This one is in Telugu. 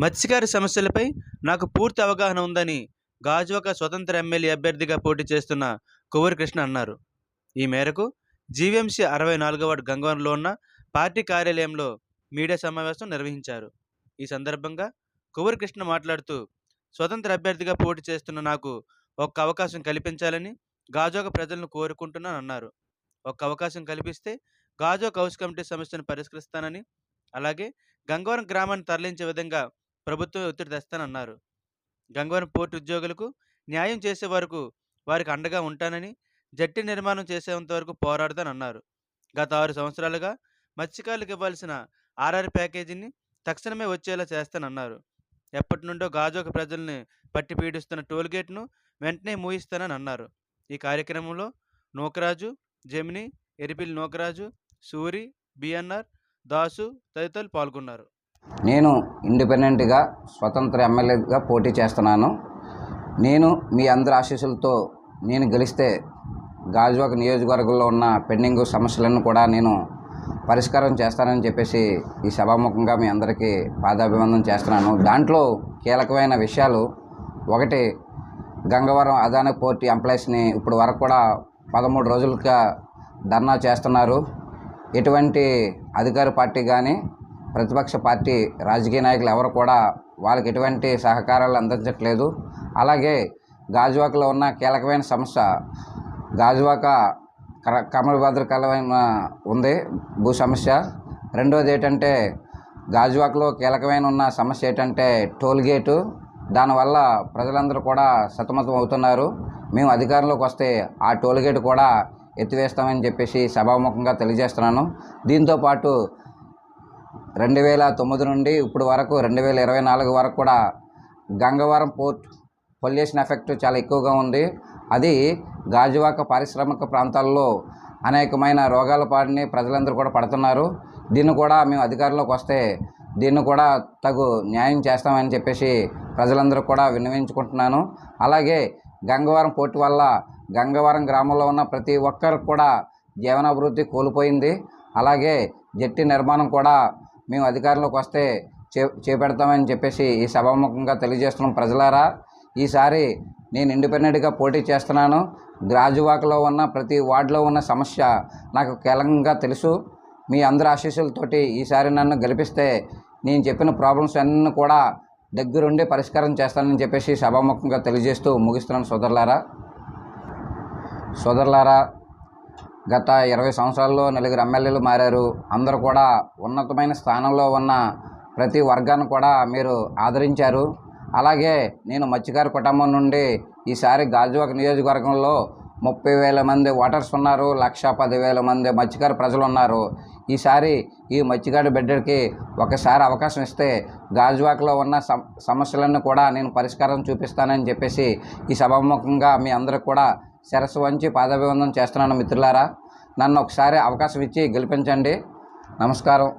మత్స్యకార సమస్యలపై నాకు పూర్తి అవగాహన ఉందని గాజువాక స్వతంత్ర ఎమ్మెల్యే అభ్యర్థిగా పోటీ చేస్తున్న కొవ్వూరి కృష్ణ అన్నారు. ఈ మేరకు జీవీఎంసీ అరవై నాలుగవ వార్డు గంగవరంలో ఉన్న పార్టీ కార్యాలయంలో మీడియా సమావేశం నిర్వహించారు. ఈ సందర్భంగా కొవ్వూరి కృష్ణ మాట్లాడుతూ స్వతంత్ర అభ్యర్థిగా పోటీ చేస్తున్న నాకు ఒక్క అవకాశం కల్పించాలని గాజోక ప్రజలను కోరుకుంటున్నానన్నారు ఒక్క అవకాశం కల్పిస్తే గాజువాక హౌస్ కమిటీ సమస్యను పరిష్కరిస్తానని అలాగే గంగవరం గ్రామాన్ని తరలించే విధంగా ప్రభుత్వం ఒత్తిడి తెస్తానన్నారు. గంగవరం పోర్టు ఉద్యోగులకు న్యాయం చేసే వరకు వారికి అండగా ఉంటానని జట్టి నిర్మాణం చేసేంత వరకు పోరాడతానన్నారు. గత ఆరు సంవత్సరాలుగా మత్స్యకారులకు ఇవ్వాల్సిన ఆర్ఆర్ ప్యాకేజీని తక్షణమే వచ్చేలా చేస్తానన్నారు. ఎప్పటి నుండో గాజోక ప్రజల్ని పట్టి పీడిస్తున్న టోల్గేట్ను వెంటనే మూయిస్తానని అన్నారు ఈ కార్యక్రమంలో నూకరాజు జమిని ఎరిపిల్ నూకరాజు సూరి బిఎన్ఆర్ దాసు తదితరులు పాల్గొన్నారు. నేను ఇండిపెండెంట్గా స్వతంత్ర ఎమ్మెల్యేగా పోటీ చేస్తున్నాను. నేను మీ అందరి ఆశీస్సులతో నేను గెలిస్తే గాజువాక నియోజకవర్గంలో ఉన్న పెండింగ్ సమస్యలను కూడా నేను పరిష్కారం చేస్తానని చెప్పేసి ఈ సభాముఖంగా మీ అందరికీ పాదాభివందనం చేస్తున్నాను. దాంట్లో కీలకమైన విషయాలు ఒకటి గంగవరం అదాని పోర్ట్ ఎంప్లాయీస్ని ఇప్పుడు వరకు కూడా పదమూడు రోజులుగా ధర్నా చేస్తున్నారు. ఎటువంటి అధికార పార్టీ కానీ ప్రతిపక్ష పార్టీ రాజకీయ నాయకులు ఎవరు కూడా వాళ్ళకి ఎటువంటి సహకారాలు అందించట్లేదు. అలాగే గాజువాకలో ఉన్న కీలకమైన సమస్య గాజువాక కర- కమలభద్రకరమైన ఉంది భూ సమస్య. రెండోది ఏంటంటే గాజువాకలో కీలకమైన ఉన్న సమస్య ఏంటంటే టోల్ గేటు. దానివల్ల ప్రజలందరూ కూడా సతమతం అవుతున్నారు. మేము అధికారంలోకి వస్తే ఆ టోల్ గేట్ కూడా ఎత్తివేస్తామని చెప్పేసి సభాముఖంగా తెలియజేస్తున్నాను. దీంతోపాటు రెండు వేల తొమ్మిది నుండి ఇప్పుడు వరకు రెండు వేల ఇరవై నాలుగు వరకు కూడా గంగవరం పోర్ట్ పొల్యూషన్ ఎఫెక్ట్ చాలా ఎక్కువగా ఉంది. అది గాజువాక పారిశ్రామిక ప్రాంతాల్లో అనేకమైన రోగాల పాడిని ప్రజలందరూ కూడా పడుతున్నారు. దీన్ని కూడా మేము అధికారంలోకి వస్తే దీన్ని కూడా తగు న్యాయం చేస్తామని చెప్పేసి ప్రజలందరూ కూడా విన్నవించుకుంటున్నాను. అలాగే గంగవరం పోర్టు వల్ల గంగవరం గ్రామంలో ఉన్న ప్రతి ఒక్కరికి కూడా జీవనాభివృద్ధి కోల్పోయింది. అలాగే జట్టి నిర్మాణం కూడా మేము అధికారంలోకి వస్తే చే చేపెడతామని చెప్పేసి ఈ సభాముఖంగా తెలియజేస్తున్నాం ప్రజలారా. ఈసారి నేను ఇండిపెండెంట్గా పోటీ చేస్తున్నాను. గ్రాజువాకలో ఉన్న ప్రతి వార్డులో ఉన్న సమస్య నాకు కీలకంగా తెలుసు. మీ అందరి ఆశీస్సులతోటి ఈసారి నన్ను గెలిపిస్తే నేను చెప్పిన ప్రాబ్లమ్స్ అన్నీ కూడా దగ్గరుండి పరిష్కారం చేస్తానని చెప్పేసి సభాముఖంగా తెలియజేస్తూ ముగిస్తున్నాను సోదరులారా. సోదరులారా గత ఇరవై సంవత్సరాల్లో నలుగురు ఎమ్మెల్యేలు మారారు. అందరూ కూడా ఉన్నతమైన స్థానంలో ఉన్న ప్రతి వర్గాన్ని కూడా మీరు ఆదరించారు. అలాగే నేను మత్స్యకారి కుటుంబం నుండి ఈసారి గాజువాక నియోజకవర్గంలో ముప్పై వేల మంది ఓటర్స్ ఉన్నారు. లక్ష పదివేల మంది మత్స్యకారి ప్రజలు ఉన్నారు. ఈసారి ఈ మత్స్యకారి బిడ్డకి ఒకసారి అవకాశం ఇస్తే గాజువాకలో ఉన్న సమ సమస్యలన్నీ కూడా నేను పరిష్కారం చూపిస్తానని చెప్పేసి ఈ సభాముఖంగా మీ అందరికి కూడా శిరస్సు వంచి పాదాభివందనం చేస్తున్నాను మిత్రులారా. నన్ను ఒకసారి అవకాశం ఇచ్చి గెలిపించండి. నమస్కారం.